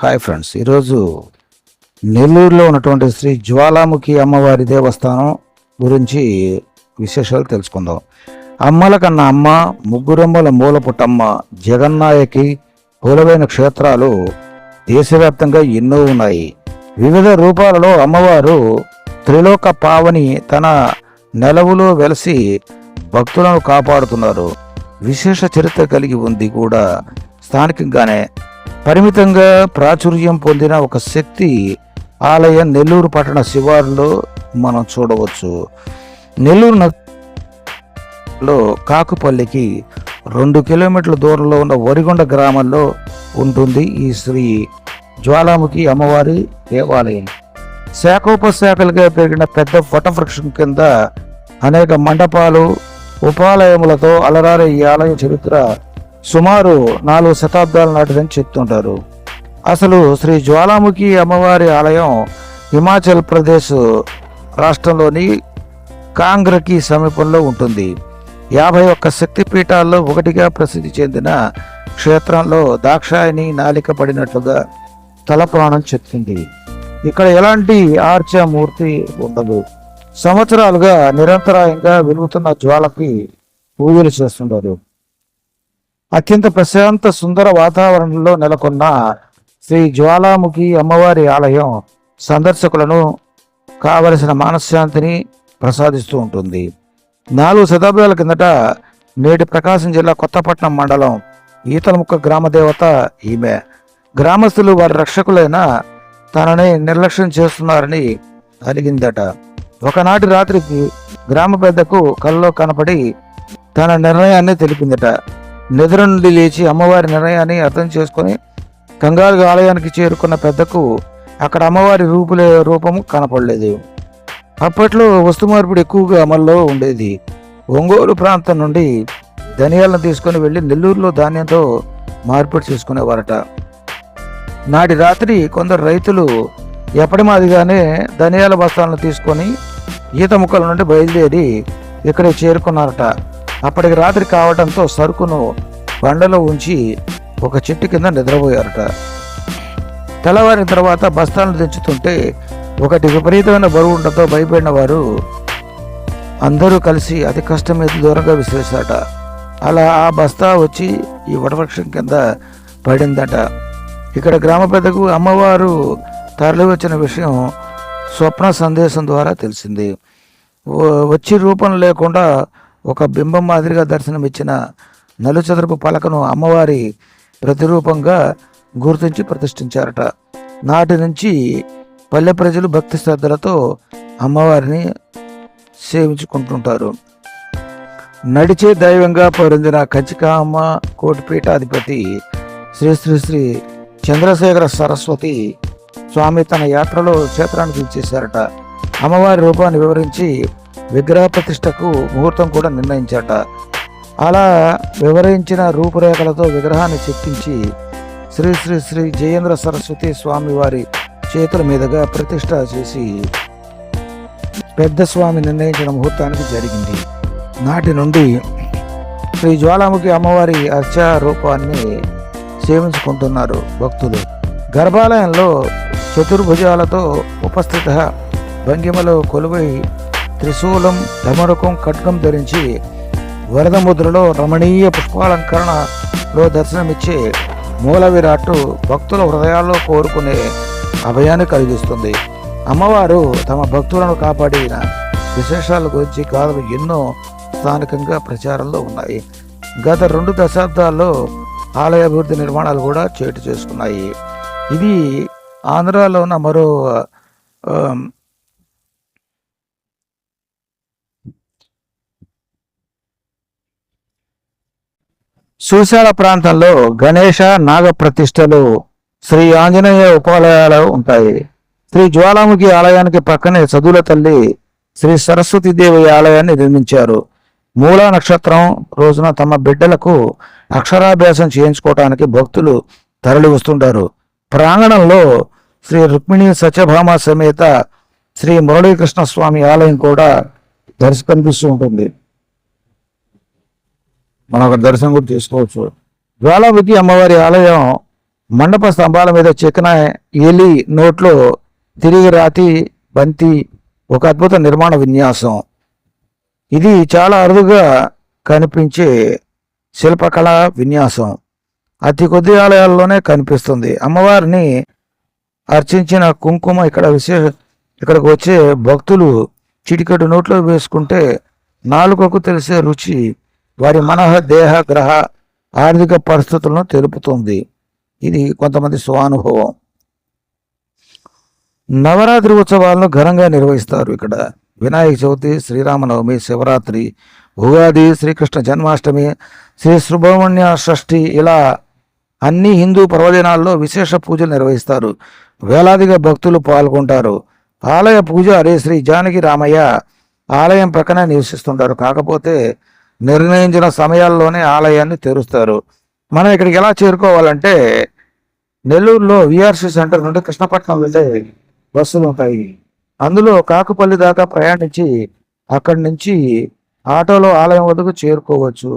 Hi friends ఈరోజు నెల్లూరులో ఉన్నటువంటి శ్రీ జ్వాలాముఖి అమ్మవారి దేవస్థానం గురించి విశేషాలు తెలుసుకుందాం. అమ్మల కన్నా అమ్మ ముగ్గురమ్మల మూల పుట్టమ్మ జగన్నాయకి పూలవైన క్షేత్రాలు దేశవ్యాప్తంగా ఎన్నో ఉన్నాయి. వివిధ రూపాలలో అమ్మవారు త్రిలోక పావని తన నెలవులో వెలసి భక్తులను కాపాడుతున్నారు. విశేష చరిత్ర కలిగి ఉంది కూడా. స్థానికంగానే పరిమితంగా ప్రాచుర్యం పొందిన ఒక శక్తి ఆలయం నెల్లూరు పట్టణ శివారులో మనం చూడవచ్చు. నెల్లూరు నగరంలో కాకుపల్లికి రెండు కిలోమీటర్ల దూరంలో ఉన్న వరిగొండ గ్రామంలో ఉంటుంది ఈ శ్రీ జ్వాలాముఖి అమ్మవారి దేవాలయం. శాఖోపశాఖలుగా పెరిగిన పెద్ద వటవృక్షం కింద అనేక మండపాలు ఉపాలయములతో అలరారే ఈ ఆలయ చరిత్ర సుమారు నాలుగు శతాబ్దాల నాటిదని చెప్తుంటారు. అసలు శ్రీ జ్వాలాముఖి అమ్మవారి ఆలయం హిమాచల్ ప్రదేశ్ రాష్ట్రంలోని కాంగ్రకి సమీపంలో ఉంటుంది. యాభై ఒక్క శక్తి పీఠాల్లో ఒకటిగా ప్రసిద్ధి చెందిన క్షేత్రంలో దాక్షాయని నాలిక పడినట్లుగా తలపురాణం చెప్తుంది. ఇక్కడ ఎలాంటి ఆర్చమూర్తి ఉండదు. సంవత్సరాలుగా నిరంతరాయంగా వెలుగుతున్న జ్వాలకి పూజలు చేస్తుంటారు. అత్యంత ప్రశాంత సుందర వాతావరణంలో నెలకొన్న శ్రీ జ్వాలాముఖి అమ్మవారి ఆలయం సందర్శకులను కావలసిన మనశ్శాంతిని ప్రసాదిస్తూ ఉంటుంది. నాలుగు శతాబ్దాల కిందట నేటి ప్రకాశం జిల్లా కొత్తపట్నం మండలం ఈతలముక్క గ్రామ దేవత ఈమె. గ్రామస్తులు వారి రక్షకులైన తనని నిర్లక్ష్యం చేస్తున్నారని అలిగిందట. ఒకనాటి రాత్రికి గ్రామ పెద్దకు కల్లో కనపడి తన నిర్ణయాన్ని తెలిపిందట. నిద్ర నుండి లేచి అమ్మవారి నిర్ణయాన్ని అర్థం చేసుకొని కంగారుగా ఆలయానికి చేరుకున్న పెద్దకు అక్కడ అమ్మవారి రూపులే రూపము కనపడలేదు. అప్పట్లో వస్తు మార్పిడి ఎక్కువగా అమల్లో ఉండేది. ఒంగోలు ప్రాంతం నుండి ధనియాలను తీసుకొని వెళ్ళి నెల్లూరులో ధాన్యంతో మార్పిడి చేసుకునేవారట. నాటి రాత్రి కొందరు రైతులు ఎప్పటి మాదిగానే ధనియాల బస్తాలను తీసుకొని ఈత ముక్కల నుండి బయలుదేరి ఇక్కడ చేరుకున్నారట. అప్పటికి రాత్రి కావడంతో సరుకును బండలో ఉంచి ఒక చెట్టు కింద నిద్రపోయారట. తెల్లవారిన తర్వాత బస్తాలను దించుతుంటే ఒకటి విపరీతమైన బరువు ఉండటంతో భయపడిన వారు అందరూ కలిసి అతి కష్టం మీద దూరంగా విసిరేశాట అలా ఆ బస్తా వచ్చి ఈ వటవృక్షం కింద పడిందట. ఇక్కడ గ్రామ పెద్దకు అమ్మవారు తరలి వచ్చిన విషయం స్వప్న సందేశం ద్వారా తెలిసింది. వచ్చి రూపం లేకుండా ఒక బింబం మాదిరిగా దర్శనమిచ్చిన నలుచదరపు పలకను అమ్మవారి ప్రతిరూపంగా గుర్తించి ప్రతిష్ఠించారట. నాటి నుంచి పల్లె ప్రజలు భక్తి శ్రద్ధలతో అమ్మవారిని సేవించుకుంటుంటారు. నడిచే దైవంగా పొరిందిన కంచికామ్మ కోటిపీఠాధిపతి శ్రీ శ్రీ శ్రీ చంద్రశేఖర సరస్వతి స్వామి తన యాత్రలో క్షేత్రానికి ఇచ్చేశారట అమ్మవారి రూపాన్ని వివరించి విగ్రహ ప్రతిష్టకు ముహూర్తం కూడా నిర్ణయించాట. అలా వివరించిన రూపురేఖలతో విగ్రహాన్ని చెక్కించి శ్రీ శ్రీ శ్రీ జయేంద్ర సరస్వతి స్వామి వారి చేతుల మీదుగా ప్రతిష్ట చేసి పెద్ద స్వామి నిర్ణయించిన ముహూర్తానికి జరిగింది. నాటి నుండి శ్రీ జ్వాలాముఖి అమ్మవారి అర్చా రూపాన్ని సేవించుకుంటున్నారు భక్తులు. గర్భాలయంలో చతుర్భుజాలతో ఉపస్థిత భంగిమలో కొలువై త్రిశూలం ధమరుకం ఖడ్గం ధరించి వరద ముద్రలో రమణీయ పుష్పాలంకరణలో దర్శనమిచ్చే మూల విరాట్టు భక్తుల హృదయాల్లో కోరుకునే అభయాన్ని కలిగిస్తుంది. అమ్మవారు తమ భక్తులను కాపాడిన విశేషాల గురించి గాథలు ఎన్నో స్థానికంగా ప్రచారంలో ఉన్నాయి. గత రెండు దశాబ్దాల్లో ఆలయ అభివృద్ధి నిర్మాణాలు కూడా చేటు చేసుకున్నాయి. ఇది ఆంధ్రాలో ఉన్న మరో సూశాల ప్రాంతంలో గణేష నాగ ప్రతిష్టలు శ్రీ ఆంజనేయ ఉపాలయాలు ఉంటాయి. శ్రీ జ్వాలాముఖి ఆలయానికి పక్కనే చదువుల తల్లి శ్రీ సరస్వతి దేవి ఆలయాన్ని నిర్మించారు. మూలా నక్షత్రం రోజున తమ బిడ్డలకు అక్షరాభ్యాసం చేయించుకోవటానికి భక్తులు తరలి వస్తుంటారు. ప్రాంగణంలో శ్రీ రుక్మిణి సత్యభామ సమేత శ్రీ మురళీకృష్ణ స్వామి ఆలయం కూడా దర్శ కనిపిస్తూ ఉంటుంది. మనం ఒక దర్శనం కూడా చేసుకోవచ్చు జ్వాలాముఖి అమ్మవారి ఆలయం మండప స్తంభాల మీద చెక్కిన ఎలి నోట్లో తిరిగి రాతి బంతి ఒక అద్భుత నిర్మాణ విన్యాసం. ఇది చాలా అరుదుగా కనిపించే శిల్పకళ విన్యాసం. అతి కొద్ది ఆలయాల్లోనే కనిపిస్తుంది. అమ్మవారిని అర్చించిన కుంకుమ ఇక్కడ విశేష ఇక్కడికి వచ్చే భక్తులు చిటికెడు నోట్లో వేసుకుంటే నాలుకకు తెలిసే రుచి వారి మనః దేహ గ్రహ ఆర్థిక పరిస్థితులను తెలుపుతుంది. ఇది కొంతమంది స్వానుభవం. నవరాత్రి ఉత్సవాలను ఘనంగా నిర్వహిస్తారు ఇక్కడ. వినాయక చవితి శ్రీరామనవమి శివరాత్రి ఉగాది శ్రీకృష్ణ జన్మాష్టమి శ్రీ సుబ్రహ్మణ్య షష్ఠి ఇలా అన్ని హిందూ పర్వదినాల్లో విశేష పూజలు నిర్వహిస్తారు. వేలాదిగా భక్తులు పాల్గొంటారు. ఆలయ పూజారి శ్రీ జానకి రామయ్య ఆలయం పక్కన నివసిస్తుంటారు. కాకపోతే నిర్ణయించిన సమయాల్లోనే ఆలయాన్ని తెరుస్తారు. మనం ఇక్కడికి ఎలా చేరుకోవాలంటే నెల్లూరులో విఆర్సీ సెంటర్ నుండి కృష్ణపట్నం వెళ్ళే బస్సులు ఉంటాయి. అందులో కాకుపల్లి దాకా ప్రయాణించి అక్కడి నుంచి ఆటోలో ఆలయం వద్దకు చేరుకోవచ్చు.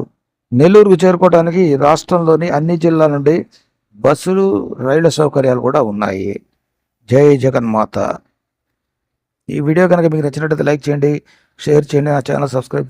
నెల్లూరుకు చేరుకోవడానికి రాష్ట్రంలోని అన్ని జిల్లాల నుండి బస్సులు రైళ్ళ సౌకర్యాలు కూడా ఉన్నాయి. జై జగన్మాత. ఈ వీడియో కనుక మీకు నచ్చినట్లయితే లైక్ చేయండి షేర్ చేయండి నా ఛానల్ సబ్స్క్రైబ్